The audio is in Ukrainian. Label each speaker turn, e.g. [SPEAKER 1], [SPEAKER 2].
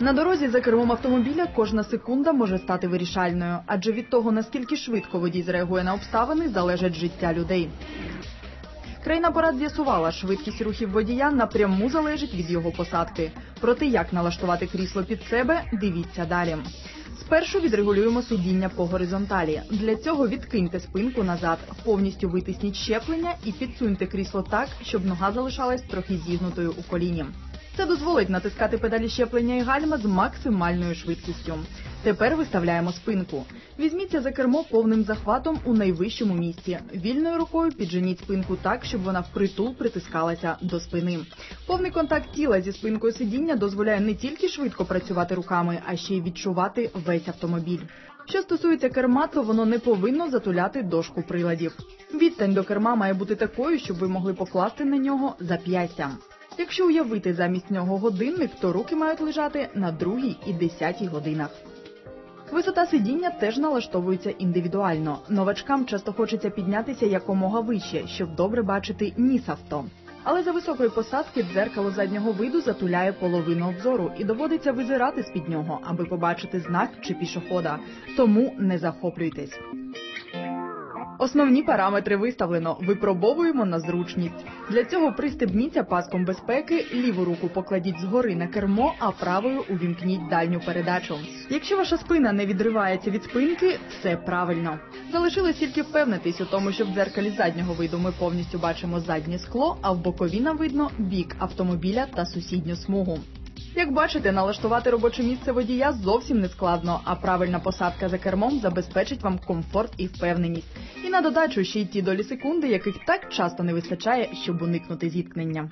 [SPEAKER 1] На дорозі за кермом автомобіля кожна секунда може стати вирішальною, адже від того, наскільки швидко водій зреагує на обставини, залежить життя людей. Країна порад з'ясувала, швидкість рухів водія напряму залежить від його посадки. Проте як налаштувати крісло під себе, дивіться далі. Спершу відрегулюємо сидіння по горизонталі. Для цього відкиньте спинку назад, повністю витисніть щеплення і підсуньте крісло так, щоб нога залишалась трохи зігнутою у коліні. Це дозволить натискати педалі щеплення і гальма з максимальною швидкістю. Тепер виставляємо спинку. Візьміться за кермо повним захватом у найвищому місці. Вільною рукою підженіть спинку так, щоб вона впритул притискалася до спини. Повний контакт тіла зі спинкою сидіння дозволяє не тільки швидко працювати руками, а ще й відчувати весь автомобіль. Що стосується керма, то воно не повинно затуляти дошку приладів. Відстань до керма має бути такою, щоб ви могли покласти на нього зап'ястя. Якщо уявити замість нього годинник, то руки мають лежати на другій і десятій годинах. Висота сидіння теж налаштовується індивідуально. Новачкам часто хочеться піднятися якомога вище, щоб добре бачити ніс авто. Але за високої посадки дзеркало заднього виду затуляє половину обзору і доводиться визирати з під нього, аби побачити знак чи пішохода. Тому не захоплюйтесь. Основні параметри виставлено. Випробовуємо на зручність. Для цього пристебніться паском безпеки, ліву руку покладіть згори на кермо, а правою увімкніть дальню передачу. Якщо ваша спина не відривається від спинки, все правильно. Залишилось тільки впевнитись у тому, що в дзеркалі заднього виду ми повністю бачимо заднє скло, а в бокові нам видно бік автомобіля та сусідню смугу. Як бачите, налаштувати робоче місце водія зовсім не складно, а правильна посадка за кермом забезпечить вам комфорт і впевненість. На додачу ще й ті долі секунди, яких так часто не вистачає, щоб уникнути зіткнення.